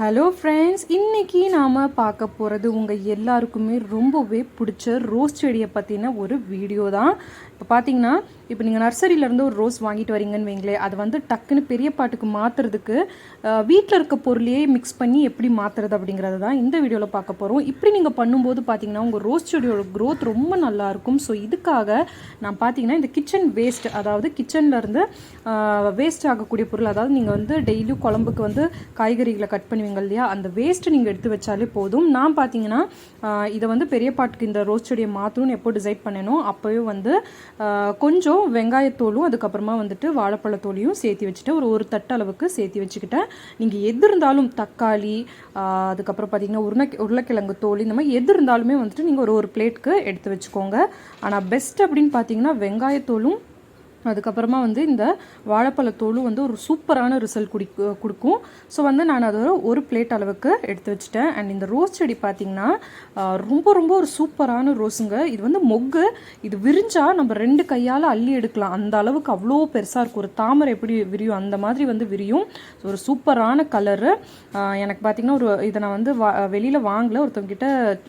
Hello friends இன்றைக்கி நாம் பார்க்க போகிறது உங்கள் எல்லாருக்குமே ரொம்பவே பிடிச்ச ரோஸ் செடியை பற்றின ஒரு வீடியோ தான். இப்போ பார்த்தீங்கன்னா இப்போ நீங்கள் நர்சரியிலேருந்து ஒரு ரோஸ் வாங்கிட்டு வரீங்கன்னு வைங்களேன். அது வந்து டக்குன்னு பெரிய பாட்டுக்கு மாற்றுறதுக்கு வீட்டில் இருக்க பொருளையே மிக்ஸ் பண்ணி எப்படி மாற்றுறது அப்படிங்கிறது தான் இந்த வீடியோவில் பார்க்க போகிறோம் இப்படி நீங்கள் பண்ணும்போது பார்த்தீங்கன்னா உங்கள் ரோஸ் செடியோட க்ரோத் ரொம்ப நல்லாயிருக்கும் ஸோ இதுக்காக நான் பார்த்தீங்கன்னா இந்த கிச்சன் வேஸ்ட் அதாவது கிச்சன்லேருந்து வேஸ்ட் ஆகக்கூடிய பொருள் அதாவது நீங்கள் வந்து டெய்லியும் குழம்புக்கு வந்து காய்கறிகளை கட் பண்ணுவீங்க இல்லையா? அந்த வேஸ்ட்டு நீங்கள் எடுத்து வச்சாலே போதும். நான் பார்த்தீங்கன்னா இதை வந்து பெரிய பாட்டுக்கு இந்த ரோஸ் செடியை மாற்றணும்னு எப்போ டிசைட் பண்ணேனோ அப்போவே வந்து கொஞ்சம் வெங்காயத்தோலும் அதுக்கப்புறமா வந்துட்டு வாழைப்பழத்தோலையும் சேர்த்து வச்சுட்டு ஒரு ஒரு தட்டு அளவுக்கு சேர்த்து வச்சுக்கிட்டேன். நீங்கள் எது இருந்தாலும் தக்காளி அதுக்கப்புறம் பார்த்தீங்கன்னா உருளை உருளைக்கிழங்கு தோல் இந்த மாதிரி எது இருந்தாலுமே வந்துட்டு நீங்கள் ஒரு ஒரு பிளேட்டுக்கு எடுத்து வச்சுக்கோங்க. ஆனால் பெஸ்ட் அப்படின்னு பார்த்தீங்கன்னா வெங்காயத்தோலும் அதுக்கப்புறமா வந்து இந்த வாழைப்பழத்தோலும் வந்து ஒரு சூப்பரான ரிசல்ட் குடி கொடுக்கும். ஸோ வந்து நான் அதை ஒரு பிளேட் அளவுக்கு எடுத்து வச்சுட்டேன். அண்ட் இந்த ரோஸ் செடி பார்த்திங்கன்னா ரொம்ப ரொம்ப ஒரு சூப்பரான ரோஸுங்க இது வந்து மொக்கு. இது விரிஞ்சால் நம்ம ரெண்டு கையால் அள்ளி எடுக்கலாம். அந்த அளவுக்கு அவ்வளோ பெருசாக இருக்கும். ஒரு தாமரை எப்படி விரியும் அந்த மாதிரி வந்து விரியும். ஒரு சூப்பரான கலரு எனக்கு பார்த்தீங்கன்னா ஒரு இதை நான் வந்து வா வெளியில் வாங்கல. ஒருத்தவங்கிட்ட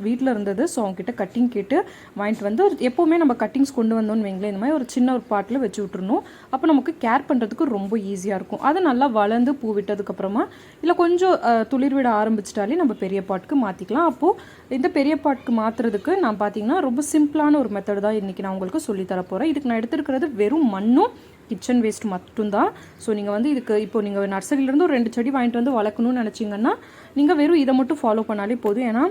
வீட்டில் இருந்தது. ஸோ அவங்ககிட்ட கட்டிங் கேட்டு வாங்கிட்டு வந்து எப்போவுமே நம்ம கட்டிங்ஸ் கொண்டு வந்தோம்னு வைங்களேன். இந்த மாதிரி ஒரு சின்ன ஒரு பாட்டில் வச்சு விட்டுருணும் அப்போ நமக்கு கேர் பண்ணுறதுக்கு ரொம்ப ஈஸியாக இருக்கும். அது நல்லா வளர்ந்து பூ விட்டதுக்கப்புறமா இல்லை கொஞ்சம் துளிர் விட ஆரம்பிச்சிட்டாலே நம்ம பெரிய பாட்டுக்கு மாற்றிக்கலாம் அப்போது இந்த பெரிய பாட்டுக்கு மாற்றுறதுக்கு நான் பார்த்தீங்கன்னா ரொம்ப சிம்பிளான ஒரு மெத்தட் தான் இன்றைக்கி நான் உங்களுக்கு சொல்லித்தர போகிறேன் இதுக்கு நான் எடுத்துருக்கிறது வெறும் மண்ணும் கிச்சன் வேஸ்ட் மட்டும்தான். ஸோ நீங்கள் வந்து இதுக்கு இப்போ நீங்கள் நர்சரியிலேருந்து ஒரு ரெண்டு செடி வாங்கிட்டு வந்து வளர்க்கணும்னு நினச்சிங்கன்னா நீங்கள் வெறும் இதை மட்டும் ஃபாலோ பண்ணாலே போதும். ஏன்னா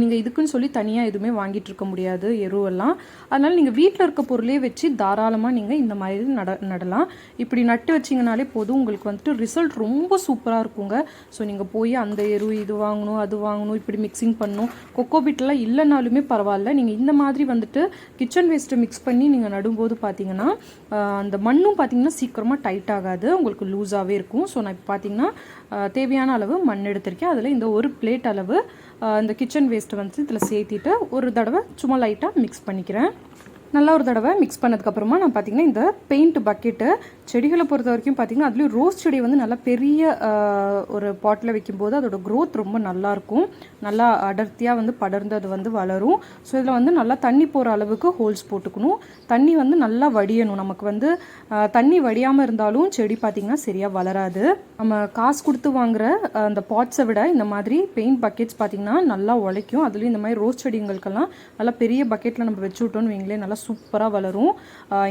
நீங்கள் இதுக்குன்னு சொல்லி தனியாக எதுவுமே வாங்கிட்டு இருக்க முடியாது எருவெல்லாம் அதனால் நீங்கள் வீட்டில் இருக்க பொருளே வச்சு தாராளமாக நீங்கள் இந்த மாதிரி நட நடலாம். இப்படி நட்டு வச்சிங்கனாலே போதும். உங்களுக்கு வந்துட்டு ரிசல்ட் ரொம்ப சூப்பராக இருக்குங்க. ஸோ நீங்கள் போய் அந்த எரு இது வாங்கணும் அது வாங்கணும் இப்படி மிக்சிங் பண்ணணும். கொக்கோ பிட்லாம் இல்லைனாலுமே பரவாயில்ல. நீங்கள் இந்த மாதிரி வந்துட்டு கிச்சன் வேஸ்ட்டை மிக்ஸ் பண்ணி நீங்கள் நடும்போது பார்த்தீங்கன்னா அந்த மண்ணும் பார்த்தீங்கன்னா சீக்கிரமாக டைட் ஆகாது. உங்களுக்கு லூஸாகவே இருக்கும். ஸோ நான் இப்போ பார்த்தீங்கன்னா தேவையான அளவு மண் எடுத்திருக்கேன். அதில் இந்த ஒரு பிளேட் அளவு இந்த கிச்சன் வேஸ்ட்டை வந்து இதில் சேர்த்திட்டு ஒரு தடவை சும்மா லைட்டாக மிக்ஸ் பண்ணிக்கிறேன். நல்லா ஒரு தடவை மிக்ஸ் பண்ணதுக்கப்புறமா நான் பார்த்தீங்கன்னா இந்த பெயிண்ட் பக்கெட்டு செடிகளை பொறுத்த வரைக்கும் பார்த்தீங்கன்னா அதுலேயும் ரோஸ் செடி வந்து நல்லா பெரிய ஒரு பாட்டில் வைக்கும்போது அதோட க்ரோத் ரொம்ப நல்லாயிருக்கும் நல்லா அடர்த்தியாக வந்து படர்ந்து அது வந்து வளரும். ஸோ இதில் வந்து நல்லா தண்ணி போகிற அளவுக்கு ஹோல்ஸ் போட்டுக்கணும். தண்ணி வந்து நல்லா வடியணும். நமக்கு வந்து தண்ணி வடியாமல் இருந்தாலும் செடி பார்த்திங்கன்னா சரியாக வளராது. நம்ம காசு கொடுத்து வாங்குற அந்த பாட்ஸை விட இந்த மாதிரி பெயிண்ட் பக்கெட்ஸ் பார்த்திங்கன்னா நல்லா உழைக்கும். அதுலேயும் இந்த மாதிரி ரோஸ் செடிங்களுக்கெல்லாம் நல்லா பெரிய பக்கெட்டில் நம்ம வச்சு விட்டோம்னு வைங்களேன் நல்லா சூப்பராக வளரும்.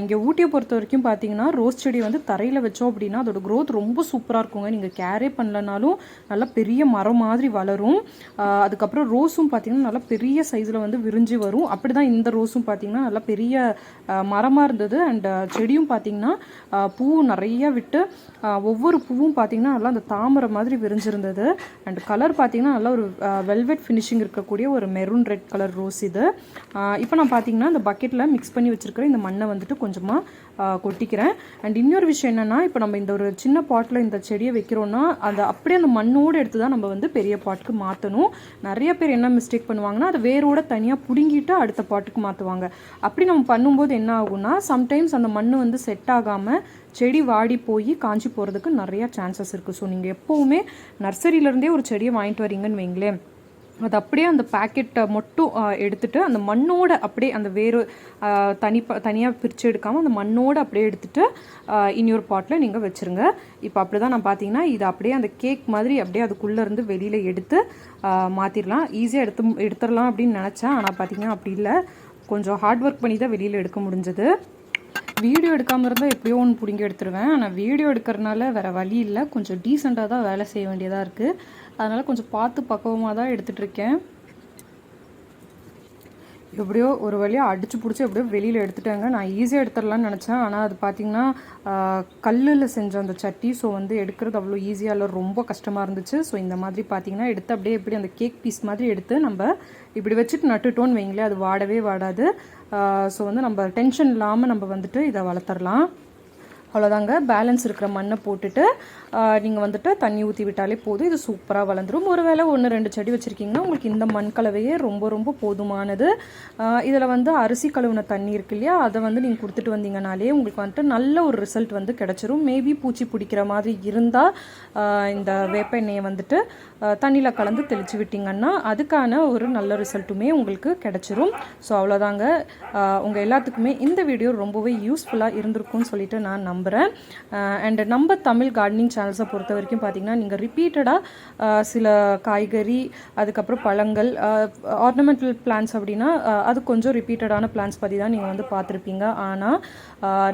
இங்கே ஊட்டியை பொறுத்த வரைக்கும் பார்த்தீங்கன்னா ரோஸ் செடி வந்து தரையில் வச்சோம் அப்படின்னா அதோட க்ரோத் ரொம்ப சூப்பராக இருக்குங்க. நீங்கள் கேரே பண்ணலனாலும் நல்லா பெரிய மரம் மாதிரி வளரும். அதுக்கப்புறம் ரோஸும் பார்த்தீங்கன்னா நல்லா பெரிய சைஸில் வந்து விரிஞ்சு வரும். அப்படி தான் இந்த ரோஸும் பார்த்தீங்கன்னா நல்லா பெரிய மரமாக இருந்தது. அண்ட் செடியும் பார்த்திங்கன்னா பூவும் பூ நிறைய விட்டு ஒவ்வொரு பூவும் பார்த்தீங்கன்னா நல்லா அந்த தாமரை மாதிரி விரிஞ்சிருந்தது. அண்ட் கலர் பார்த்திங்கன்னா நல்லா ஒரு வெல்வெட் ஃபினிஷிங் இருக்கக்கூடிய ஒரு மெரூன் ரெட் கலர் ரோஸ் இது. இப்போ நான் பார்த்தீங்கன்னா இந்த பக்கெட்டில் மிக்ஸ் பண்ணி வச்சிருக்கிற இந்த மண்ணை வந்துட்டு கொஞ்சமாக கொட்டிக்கிறேன். அண்ட் இன்னொரு விஷயம் என்னென்னா இப்போ நம்ம இந்த ஒரு சின்ன பாட்டில் இந்த செடியை வைக்கிறோன்னா அதை அப்படியே அந்த மண்ணோடு எடுத்து தான் நம்ம வந்து பெரிய பாட்டுக்கு மாற்றணும் நிறைய பேர் என்ன மிஸ்டேக் பண்ணுவாங்கன்னா அதை வேரோட தனியாக பிடுங்கிட்டு அடுத்த பாட்டுக்கு மாற்றுவாங்க அப்படி நம்ம பண்ணும்போது என்ன ஆகும்னா சம்டைம்ஸ் அந்த மண் வந்து செட் ஆகாமல் செடி வாடி போய் காஞ்சி போகிறதுக்கு நிறையா சான்சஸ் இருக்குது ஸோ நீங்கள் எப்போவுமே நர்சரியிலேருந்தே ஒரு செடியை வாங்கிட்டு வரீங்கன்னு வைங்களேன். அது அப்படியே அந்த பேக்கெட்டை மட்டும் எடுத்துகிட்டு அந்த மண்ணோட அப்படியே அந்த வேறு தனி தனியாக பிரித்து எடுக்காமல் அந்த மண்ணோட அப்படியே எடுத்துகிட்டு இன்னொரு பாட்டில் நீங்கள் வச்சுருங்க. இப்போ அப்படி தான் நான் பார்த்தீங்கன்னா இது அப்படியே அந்த கேக் மாதிரி அப்படியே அதுக்குள்ளே இருந்து வெளியில் எடுத்து மாற்றிடலாம் ஈஸியாக எடுத்து எடுத்துடலாம் அப்படின்னு நினச்சேன். ஆனால் பார்த்தீங்கன்னா அப்படி இல்லை. கொஞ்சம் ஹார்ட் ஒர்க் பண்ணி தான் வெளியில் எடுக்க முடிஞ்சது. வீடியோ எடுக்காமல் இருந்தால் எப்படியோ ஒன்று பிடிங்கி எடுத்துருவேன். ஆனால் வீடியோ எடுக்கிறனால வேறு வழி இல்லை. கொஞ்சம் டீசெண்டாக தான் வேலை செய்ய வேண்டியதாக இருக்குது அதனால் கொஞ்சம் பார்த்து பக்குவமாக தான் எடுத்துகிட்ருக்கேன் எப்படியோ ஒரு வழியாக அடித்து பிடிச்சி எப்படியோ வெளியில் எடுத்துட்டாங்க. நான் ஈஸியாக எடுத்துடலான்னு நினச்சேன். ஆனால் அது பார்த்தீங்கன்னா கல்லில் செஞ்ச அந்த சட்டி ஸோ வந்து எடுக்கிறது அவ்வளோ ஈஸியாக இல்லை ரொம்ப கஷ்டமாக இருந்துச்சு. ஸோ இந்த மாதிரி பார்த்தீங்கன்னா எடுத்து அப்படியே எப்படி அந்த கேக் பீஸ் மாதிரி எடுத்து நம்ம இப்படி வச்சுட்டு நட்டுட்டோன்னு வைங்களேன் அது வாடவே வாடாது. ஸோ வந்து நம்ம டென்ஷன் இல்லாமல் நம்ம வந்துட்டு இதை வளர்த்துடலாம். அவ்வளோதாங்க பேலன்ஸ் இருக்கிற மண்ணை போட்டுட்டு நீங்கள் வந்துட்டு தண்ணி ஊற்றி விட்டாலே போதும். இது சூப்பராக வளர்ந்துரும். ஒருவேளை ஒன்று ரெண்டு செடி வச்சுருக்கீங்கன்னா உங்களுக்கு இந்த மண் கலவையே ரொம்ப ரொம்ப போதுமானது. இதில் வந்து அரிசி கழுவுன தண்ணி இருக்கு இல்லையா? அதை வந்து நீங்கள் கொடுத்துட்டு வந்தீங்கனாலே உங்களுக்கு வந்துட்டு நல்ல ஒரு ரிசல்ட் வந்து கிடச்சிரும். மேபி பூச்சி பிடிக்கிற மாதிரி இருந்தால் இந்த வேப்ப எண்ணெயை வந்துட்டு தண்ணியில் கலந்து தெளித்து விட்டிங்கன்னா அதுக்கான ஒரு நல்ல ரிசல்ட்டுமே உங்களுக்கு கிடச்சிரும். ஸோ அவ்வளோதாங்க உங்கள் எல்லாத்துக்குமே இந்த வீடியோ ரொம்பவே யூஸ்ஃபுல்லாக இருந்திருக்கும்னு சொல்லிட்டு நான் நம்புகிறேன் அண்ட் நம்ம தமிழ் கார்டனிங் சேனல்ஸை பொறுத்த வரைக்கும் பார்த்தீங்கன்னா நீங்கள் ரிப்பீட்டடாக சில காய்கறி அதுக்கப்புறம் பழங்கள் ஆர்னமெண்டல் பிளான்ஸ் அப்படின்னா அது கொஞ்சம் ரிப்பீட்டடான பிளான்ஸ் பற்றி தான் நீங்கள் வந்து பார்த்துருப்பீங்க ஆனால்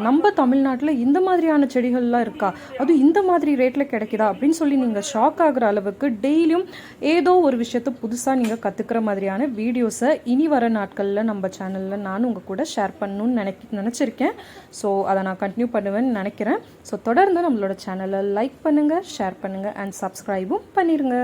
நம்ம தமிழ்நாட்டில் இந்த மாதிரியான செடிகள்லாம் இருக்கா? அதுவும் இந்த மாதிரி ரேட்டில் கிடைக்குதா? அப்படின்னு சொல்லி நீங்கள் ஷாக் ஆகுற அளவுக்கு டெய்லியும் ஏதோ ஒரு விஷயத்தை புதுசாக நீங்கள் கற்றுக்கிற மாதிரியான வீடியோஸை இனி வர நாட்களில் நம்ம சேனலில் நானும் உங்கள் கூட ஷேர் பண்ணணும்னு நினைக்க நினச்சிருக்கேன். ஸோ அதை நான் கண்டினியூ பண்ணுவேன். பண்ணுவேன்னு நினைக்கிறேன். ஸோ தொடர்ந்து நம்மளோட சேனலை லைக் பண்ணுங்கள் ஷேர் பண்ணுங்கள் அண்ட் சப்ஸ்கிரைபும் பண்ணிடுங்க